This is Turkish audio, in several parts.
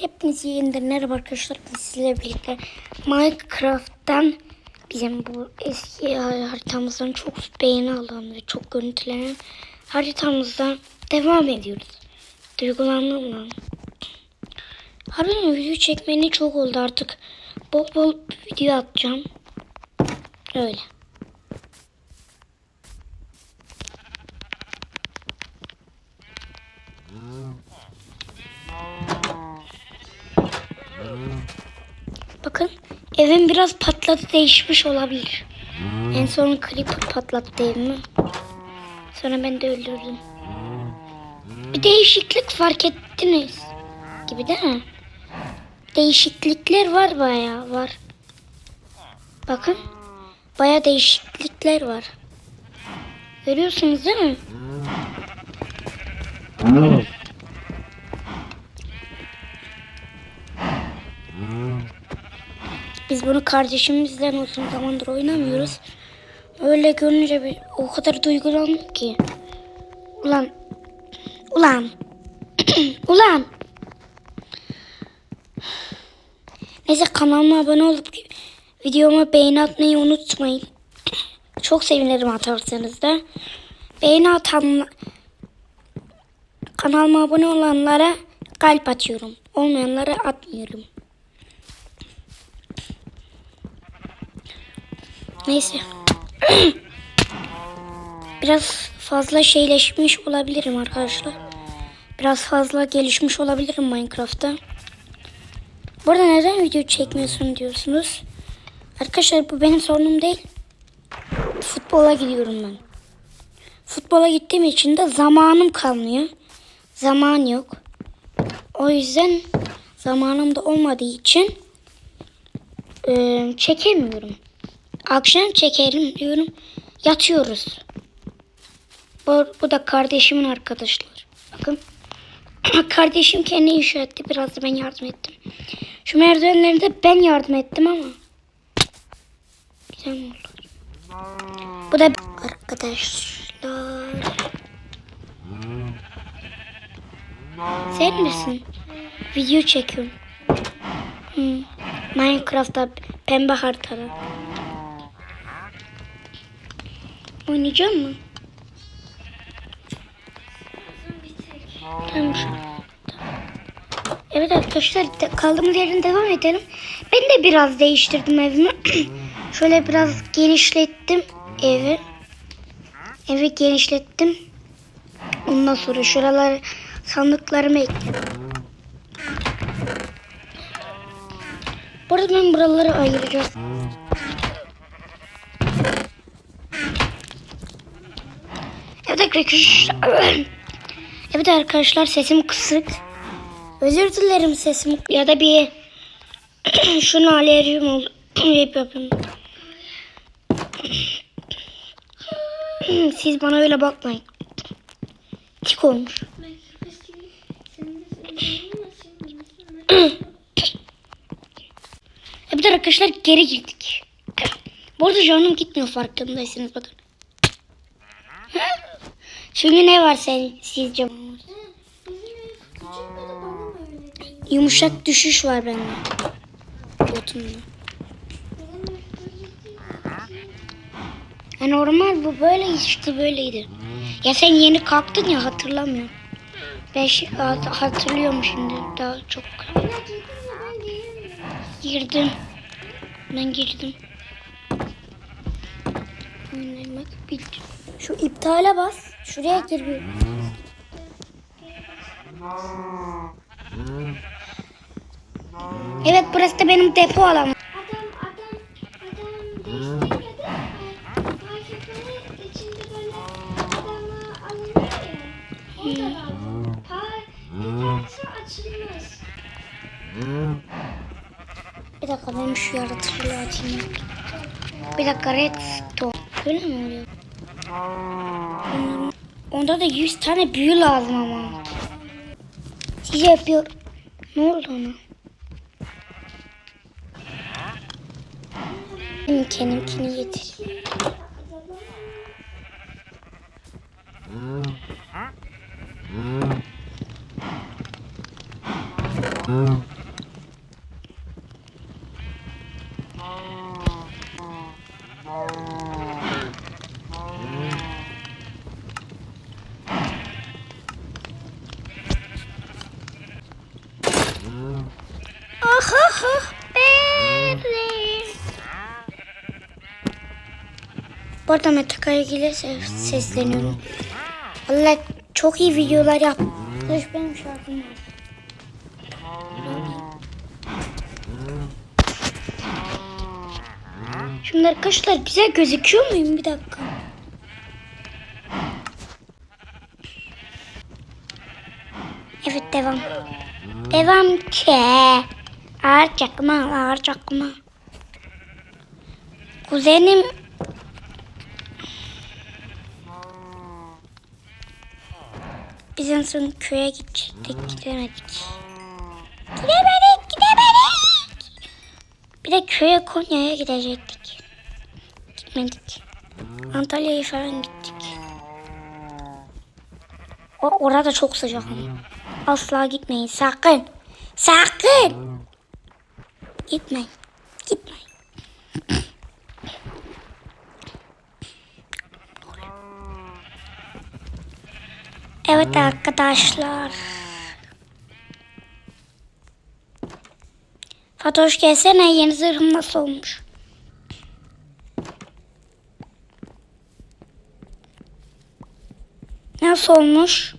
Hepinize yeniden merhaba arkadaşlar. Bugün Sizlerle birlikte Minecraft'tan bizim bu eski haritamızdan çok beğeni alan ve çok görüntülenen haritamızdan devam ediyoruz. Duygulandım lan. Harbiden video çekmeni çok oldu artık. Bol bol video atacağım. Öyle. Bakın evim biraz patladı değişmiş olabilir. En son creeper patlattı evimi. Sonra ben de öldürdüm. Bir değişiklik fark ettiniz gibi değil mi? Değişiklikler var bayağı var. Bakın bayağı değişiklikler var. Görüyorsunuz değil mi? Biz bunu kardeşimizle uzun zamandır oynamıyoruz. Öyle görünce bir, o kadar duygulandım ki. Ulan. Ulan. Ulan. Neyse kanalıma abone olup videoma beğeni atmayı unutmayın. Çok sevinirim atarsanız da. Beğeni atan kanalıma abone olanlara kalp atıyorum. Olmayanlara atmıyorum. Neyse. Biraz fazla şeyleşmiş olabilirim arkadaşlar. Biraz fazla gelişmiş olabilirim Minecraft'ta. Bu arada neden video çekmiyorsun diyorsunuz. Arkadaşlar bu benim sorunum değil. Futbola gidiyorum ben. Futbola gittiğim için de zamanım kalmıyor. Zaman yok. O yüzden zamanım da olmadığı için eee, çekemiyorum. Akşam çekerim diyorum. Yatıyoruz. Bu, bu da kardeşimin arkadaşlar. Bakın. Kardeşim kendi inşa etti. Biraz da ben yardım ettim. Şu merdivenlerde de ben yardım ettim ama. Güzel oldu? Bu da arkadaşlar. Sen misin? Video çekiyorum. Hmm. Minecraft'ta pembe haritada. Oynayacak mı? Tamam. Evet arkadaşlar kaldığımız yerden devam edelim. Ben de biraz değiştirdim evimi. Şöyle biraz genişlettim evi. Evi genişlettim. Ondan sonra şuraları sandıklarımı ekledim. Bu arada ben buraları ayıracağım. Evet arkadaşlar sesim kısık. Özür dilerim sesim ya da bir şunu alerjim oldu. Yapayım. Siz bana öyle bakmayın. Tik olmuş. Evet arkadaşlar geri girdik. Bu arada canım gitmiyor farkındaysanız bakın. Şimdi ne var sen sizce? Yumuşak düşüş var bende. Botumda. Ya normal bu böyle işte böyleydi. Ya sen yeni kalktın ya hatırlamıyorum. Ben hat- hatırlıyorum şimdi daha çok. Girdim. Ben girdim. Oynamak bil. Şu iptale bas. Şuraya gir bir. Evet burası da benim depo alanım. Bir dakika ben şu yaratıcılığı açayım. Bir dakika redstone. Böyle mi Onda da 100 tane büyü lazım ama. Size yapıyor. Ne oldu ona? Benim kendimkini getir. Bu arada Metaka'ya gelirse sesleniyorum. Valla çok iyi videolar yap. Arkadaş benim şarkım var. Şimdi arkadaşlar güzel gözüküyor muyum? Bir dakika. Evet devam. Devam ki. Ağır çakma, ağır çakma. Kuzenim Biz en son köye gidecektik, gidemedik. Gidemedik, gidemedik. Bir de köye Konya'ya gidecektik. Gitmedik. Antalya'ya falan gittik. O, orada çok sıcak ama. Asla gitmeyin, sakın. Sakın. Gitmeyin. Evet arkadaşlar. Fatoş gelsene yeni zırhım nasıl olmuş? Nasıl olmuş?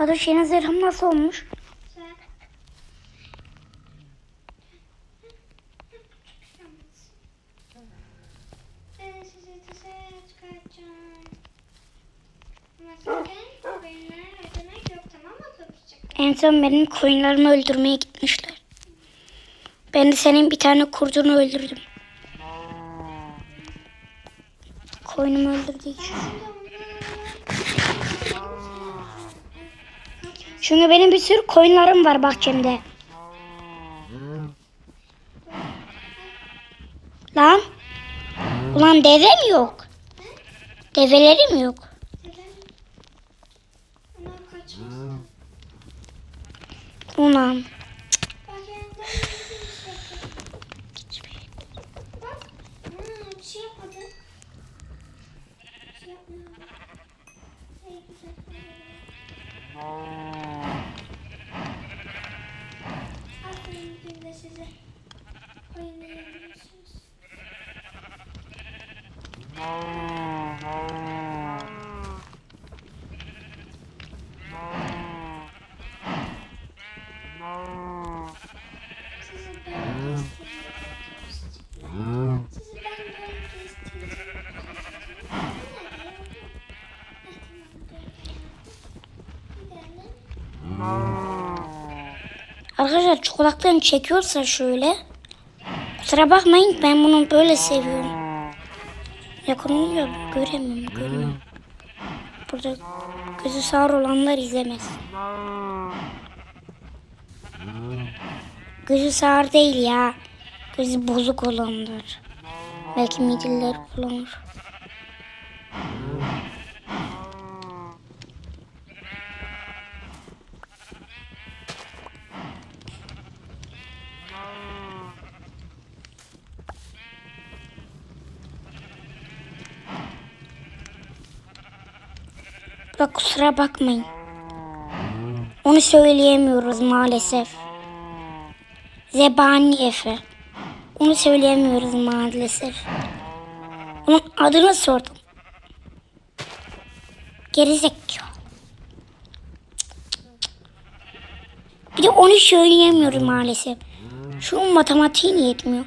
Fatoş yeni zırhım nasıl olmuş? En son benim koyunlarımı öldürmeye gitmişler. Ben de senin bir tane kurdunu öldürdüm. Koyunumu öldürdüğü için. Çünkü benim bir sürü koyunlarım var bahçemde. Lan. Ulan deve mi yok? Develerim yok. Ulan. Bak yanında bir şey Bak. Hmm, bir şey yapmadı. Bir şey yapmıyor. İyi güzel. Aferin bir de size. Oyunu yapıyorsunuz. Sizi ben kestireceğim. Sizi ben böyle kestireceğim. Arkadaşlar çikolatlarını çekiyorsa şöyle. Kusura bakmayın ben bunu böyle seviyorum. Yakınınca göremiyorum, görmüyorum. Burada gözü sağır olanlar izlemez. Gözü sağır değil ya. Gözü bozuk olanlar. Belki midilleri kullanır. Bak kusura bakmayın. Onu söyleyemiyoruz maalesef. Zebani Efe. Onu söyleyemiyoruz maalesef. Onun adını sordum. Gerizekalı. Bir de onu söyleyemiyoruz maalesef. Şu matematiğin yetmiyor.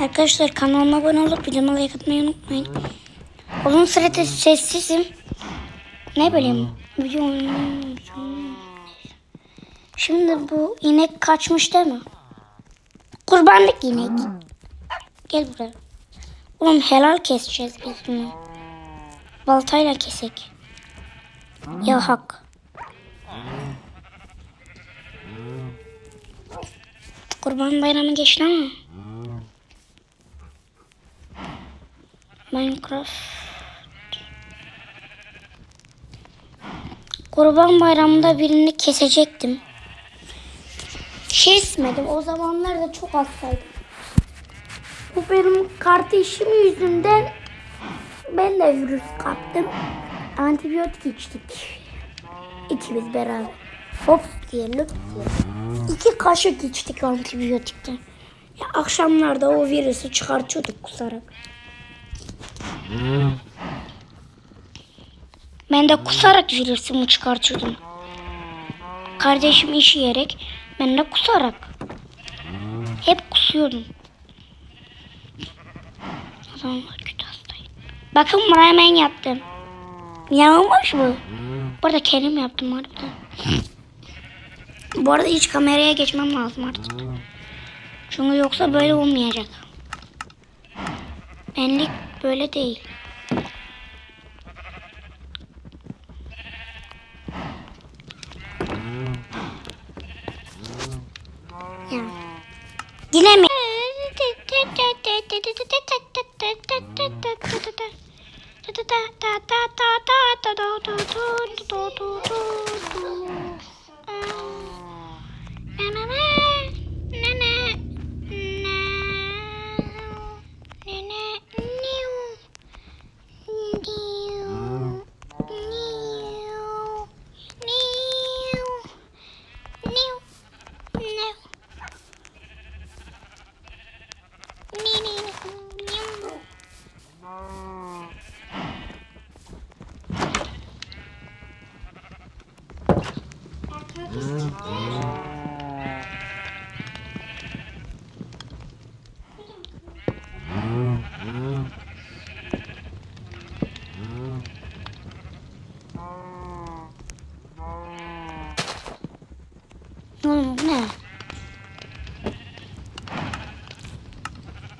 Arkadaşlar kanalıma abone olup videoma like atmayı unutmayın. Uzun süredir sessizim. Ne bileyim. Oynayamıyorum. Şimdi bu inek kaçmış değil mi? Kurbanlık inek. Gel buraya. Oğlum helal keseceğiz biz bunu. Baltayla kesek. Ya hak. Kurban bayramı geçti ama. Minecraft. Kurban bayramında birini kesecektim. Kesmedim. O zamanlar da çok hastaydım. Bu benim kardeşim yüzünden ben de virüs kaptım. Antibiyotik içtik. İkimiz beraber. Hop diye diye. İki kaşık içtik antibiyotikten. Ya akşamlarda o virüsü çıkartıyorduk kusarak. Ben de kusarak virüsümü çıkartıyordum. Kardeşim işeyerek ben de kusarak. Hep kusuyordum. O zamanlar kötü hastayım. Bakın buraya ben yaptım. Yanılmış mı? Bu arada kendim yaptım harbiden. Bu arada hiç kameraya geçmem lazım artık. Çünkü yoksa böyle olmayacak. Benlik böyle değil. Ya. Yine?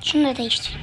Şunu da değiştir.